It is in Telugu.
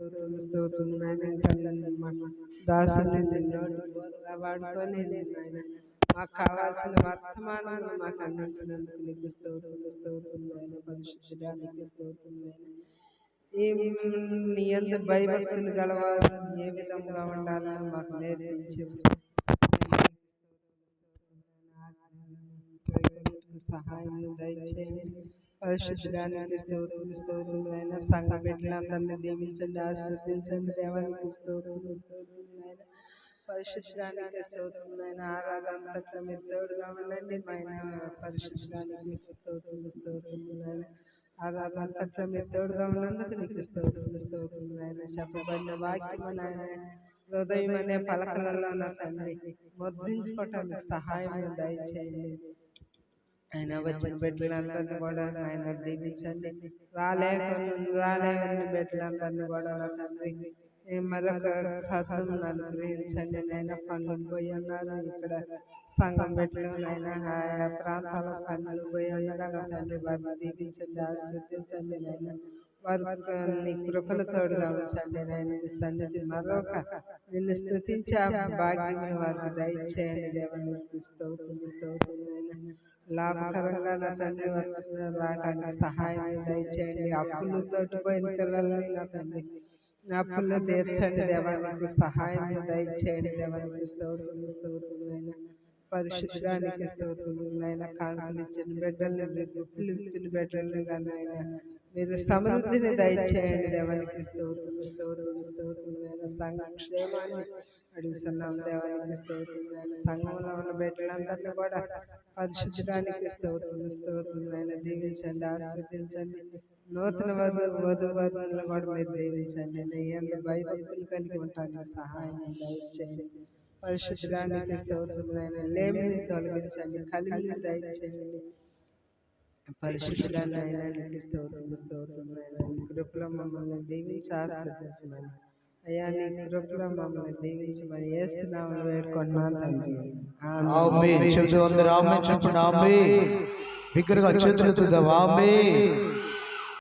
స్తోత్రం. స్తోత్రం నాయన ఇంకా మా దాసుని నిన్ను వాడుకొని నాయన మాకు కావాల్సిన వర్తమానాలు మాకు అందించినందుకు నీకు స్తోత్రం స్తోత్రం నాయన పరిశుద్ధుడా నీకు స్తోత్రం నాయన ఈ నీ యందు భయభక్తులు గలవారు ఏ విధంగా ఉండాలనో మాకు నేర్పించు సహాయం దయచేయండి పరిశుద్ధానికి స్తోత్రం స్తోత్రం అయినా సంఘ బిడ్డలందరినీ దీవించండి ఆశీర్వదించండి దేవానికి స్తోత్రం స్తోత్రం అయినా పరిశుద్ధానికి స్తోత్రం అయినా ఆరాధన మీరు తోడుగా ఉండండి మైన పరిశుద్ధానికి స్తోత్రం స్తోత్రం అయినా ఆరాధన మీరు తోడుగా ఉన్నందుకు నీకు స్తోత్రం స్తోత్రం అయినా చెప్పబడిన వాక్యం నాయన హృదయం అనే పలకలలో నా తండ్రి ముద్రించుకోవటానికి సహాయం దయచేయండి. ఆయన వచ్చిన బిడ్డలందరినీ కూడా ఆయన దీవించండి. రాలేక రాలేని బిడ్డలందరినీ కూడా నా తండ్రి మరొక తత్వం అనుగ్రహించండి. నాయన పనులు పోయి ఉన్నారు. ఇక్కడ సంఘం బిడ్డలు నాయన ఆయా ప్రాంతాల పనులు పోయి ఉండగా నా తండ్రి వారిని దీవించండి ఆస్వాదించండి నాయన. వారికి నీ కృపల తోడుగా ఉంచండి నాయన. నీ సన్నిధి మరొక నిన్ను స్థుతించే భాగ్యం వారికి దయచేయండి దేవునికి స్తోత్రం స్తోత్రం నాయన. లాభకరంగా నా తండ్రి రావడానికి సహాయం దయచేయండి. అప్పులతో తోటిపోయిన పిల్లల్ని నా తండ్రి అప్పులు తీర్చండి దేవానికి సహాయం దయచేయండి. దేవానికి స్తోత్రం స్తోత్రమైన పరిశుద్ధానికి స్తోత్రం నాయన. కానుకలు ఇచ్చిన బిడ్డల్ని గుప్పులు ఇప్పిన బిడ్డలను కానీ ఆయన మీరు సమృద్ధిని దయచేయండి దేవానికి స్తోత్రం స్తోత్రం స్తోత్రం నేను సంఘం క్షేమాన్ని అడుగుతున్నాం దేవానికి స్తోత్రం నేను సంఘంలో ఉన్న బిడ్డలందరినీ కూడా పరిశుద్ధానికి స్తోత్రం స్తోత్రం నేను దీవించండి ఆస్వాదించండి. నూతన వధు వధు కూడా మీరు దీవించండి నేను భయభక్తులు కలిగి ఉంటాను సహాయం దయచేయండి. పరిశుద్ధానికి స్తోత్రములైన లేమిని తొలగించండి కలిమిని దయచేయండి పరిశుద్ధుడైన నీకు స్తోత్రం స్తోత్రములైన నీ కృపలో మమ్మల్ని దీవించి ఆస్వాదించమని అయ్యా నీ కృపలో మమ్మల్ని దీవించమని తండ్రి. చెబుతూ అందరూ ఆమె చెప్పండి. ఆమె బిగ్గరగా చేతులెత్తుదాం. ఆమె